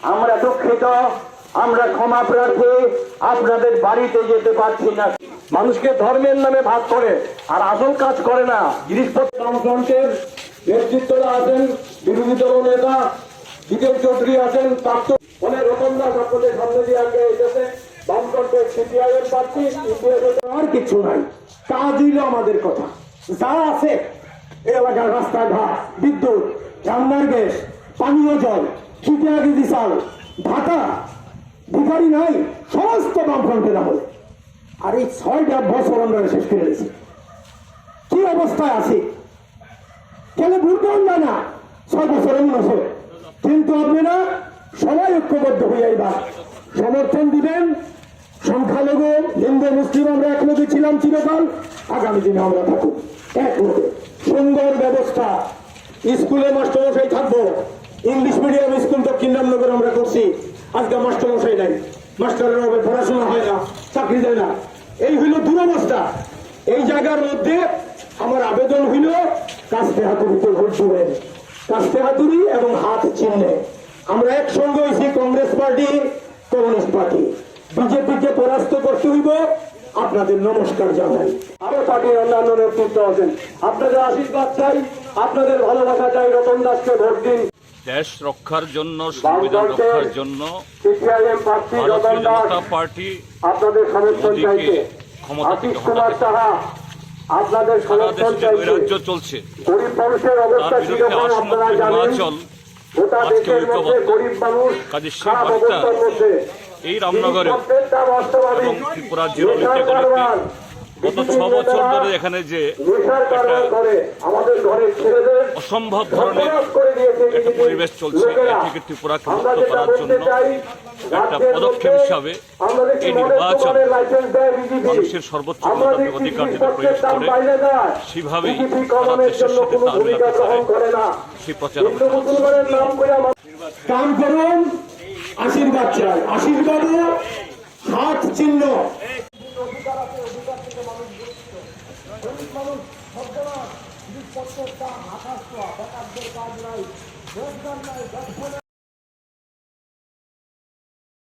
আমরা দুঃখিত, আমরা ক্ষমা প্রার্থী, আপনাদের বাড়িতে যেতে পারছি না। মানুষকে ধর্মের নামে ভাগ করে, আর আসল কাজ করে না। জিনিসপত্র নেতৃত্বরা আছেন, বিরোধী দল নেতা বিজেপ চৌধুরী আছেন প্রাপ্ত অনেক রকম দাস আপনাদের সামনে দিয়ে আগে এসেছে, বামফ্রন্টের সিপিআইএম প্রার্থী আর কিছু নাই। আমাদের কথা। যা আছে, এলাকার রাস্তাঘাট, বিদ্যুৎ রান্নার গ্যাস, পানীয় জল খিটে আগে দিশাল ভাতা ভিখারি নাই, সমস্ত বামফ্রন্টের আমলে। আর এই ছয়টা বছর আমরা শেষ করে দিয়েছি। কি অবস্থায় আছি? কেন ভুলতেও যায় না ছয় বছর এমন আছে। কিন্তু আপনারা সবাই ঐক্যবদ্ধ হয়ে এবার সমর্থন দিবেন। সংখ্যালঘু, হিন্দু, মুসলিম আমরা একলগে ছিলাম চিরকাল। আগামী দিনে আমরা থাকুক একলগে সুন্দর ব্যবস্থা। স্কুলে মাস্টারমশাই থাকব। ইংলিশ মিডিয়াম স্কুল দক্ষিণ রামনগর আমরা করছি। আজকে মাস্টারমশাই নাই। মাস্টারের হবে পড়াশোনা হয় না, চাকরি দেয় না। এই হইল দুরবস্থা। এই জায়গার মধ্যে আমার আবেদন হইল কাস্তে হাতুড়িতে ভোট দেবেন। কাস্তে হাতুড়ি এবং হাত চিহ্নে। আমরা একসঙ্গে হয়েছি কংগ্রেস পার্টি, কমিউনিস্ট পার্টি। বিজেপিকে পরাস্ত করতে হইব। আপনাদের নমস্কার জানাই। আরও পার্টির অন্যান্য নেতৃত্ব আছেন। আপনাদের আশীর্বাদ চাই, আপনাদের ভালোবাসা চাই রতন দাসকে ভোট দিন। দেশ রক্ষার জন্য সংবিধান রক্ষার জন্য ভারতীয় জনতা পার্টি আপনাদের মোদীকে ক্ষমতা থেকে হটাতে আপনাদের সারা সমর্থন চাইছে চলছে গরিব মানুষের তার অবস্থা বিরুদ্ধে আপনারা জানেন হিমাচল গোটা আজকে দেশের মধ্যে ঐক্যবদ্ধ। গরিব মানুষ কাজে খারাপ অবস্থার মধ্যে এই রামনগরে। এবং ত্রিপুরার নেশার কারবার, গত ছ বছর ধরে এখানে যে অসম্ভব ধরনের একটা পরিবেশ চলছে থেকে ত্রিপুরাকে মুক্ত করার জন্য একটা পদক্ষেপ হিসাবে এই নির্বাচন। মানুষের সর্বোচ্চ গণতান্ত্রিক অধিকার যেটা প্রয়োগ করে, সেভাবেই দেশের সাথে তাল মেলাতে পারে। সেই আমার কাম করুন আশীর্বাদ চাই আশীর্বাদ হাত চিহ্ন মানুষ সর্বনাশ জিনিসপত্রের দাম আকাশ পাওয়া বেকারদের কাজ নাই রোজগার নাই